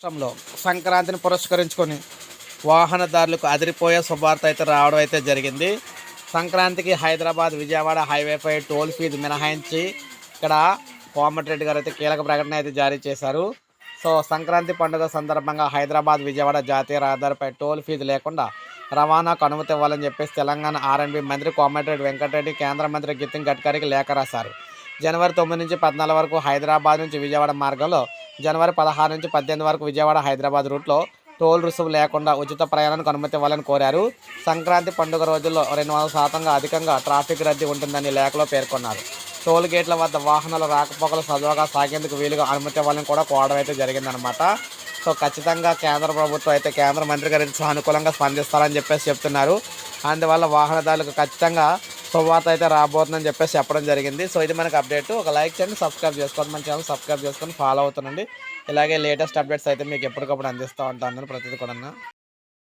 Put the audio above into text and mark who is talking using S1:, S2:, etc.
S1: రాష్ట్రంలో సంక్రాంతిని పురస్కరించుకొని వాహనదారులకు అదిరిపోయే శుభార్త అయితే రావడం అయితే జరిగింది. సంక్రాంతికి హైదరాబాద్ విజయవాడ హైవేపై టోల్ ఫీజు మినహాయించి ఇక్కడ కోమటిరెడ్డి గారు అయితే కీలక ప్రకటన అయితే జారీ చేశారు. సో సంక్రాంతి పండుగ సందర్భంగా హైదరాబాద్ విజయవాడ జాతీయ రహదారిపై టోల్ ఫీజు లేకుండా రవాణాకు అనుమతి ఇవ్వాలని చెప్పేసి తెలంగాణ ఆర్ఎండ్బి మంత్రి కోమటిరెడ్డి వెంకటరెడ్డి కేంద్ర మంత్రి నితిన్ గడ్కరీకి లేఖ రాశారు. జనవరి తొమ్మిది నుంచి పద్నాలుగు వరకు హైదరాబాద్ నుంచి విజయవాడ మార్గంలో జనవరి పదహారు నుంచి పద్దెనిమిది వరకు విజయవాడ హైదరాబాద్ రూట్లో టోల్ రుసుము లేకుండా ఉచిత ప్రయాణానికి అనుమతి ఇవ్వాలని కోరారు. సంక్రాంతి పండుగ రోజుల్లో రెండు వందల శాతంగా అధికంగా ట్రాఫిక్ రద్దీ ఉంటుందని లేఖలో పేర్కొన్నారు. టోల్ గేట్ల వద్ద వాహనాలు రాకపోకలు సజావుగా సాగేందుకు వీలుగా అనుమతి ఇవ్వాలని కూడా కోరడం అయితే జరిగిందనమాట సో ఖచ్చితంగా కేంద్ర ప్రభుత్వం అయితే కేంద్ర మంత్రి గారి సానుకూలంగా స్పందిస్తారని చెప్పేసి చెప్తున్నారు. అందువల్ల వాహనదారులకు ఖచ్చితంగా శుభవార్త అయితే రాబోతుందని చెప్పేసి చెప్పడం జరిగింది. సో ఇది మనకు అప్డేట్. ఒక లైక్ చేయండి సబ్స్క్రైబ్ చేసుకోండి మన ఛానల్ సబ్స్క్రైబ్ చేసుకొని ఫాలో అవుతుండండి. ఇలాగే లేటెస్ట్ అప్డేట్స్ అయితే మీకు ఎప్పటికప్పుడు అందిస్తూ ఉంటాను ప్రతిదీ కూడా